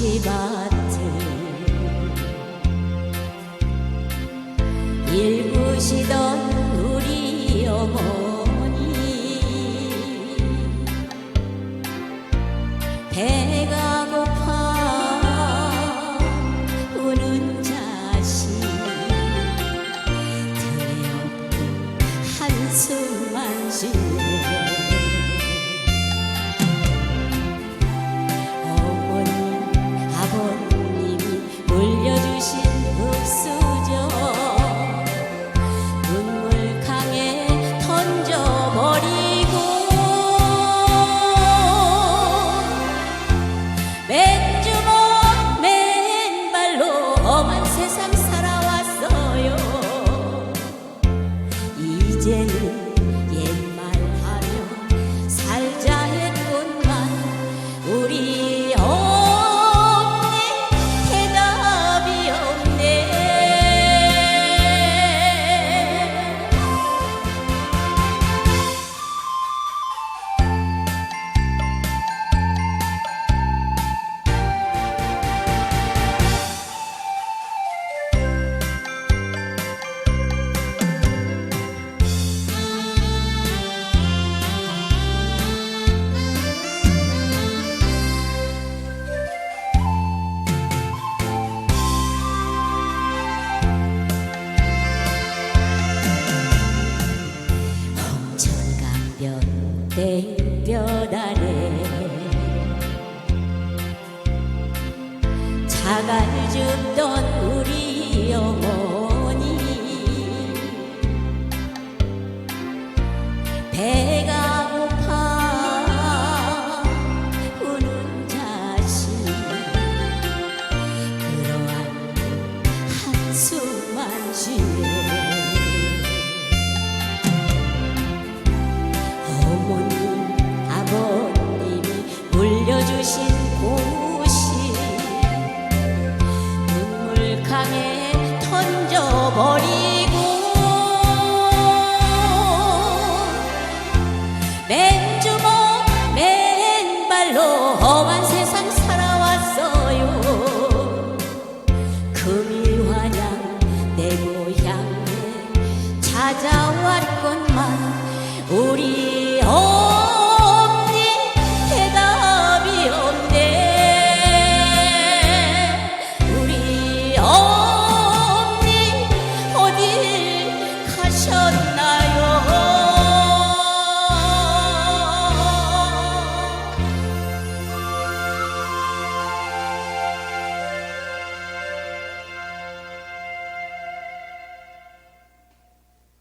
시밭을 일구시던 우리 어머 연대이별 아래 자갈 줍던 우리 어머니 배가 誇り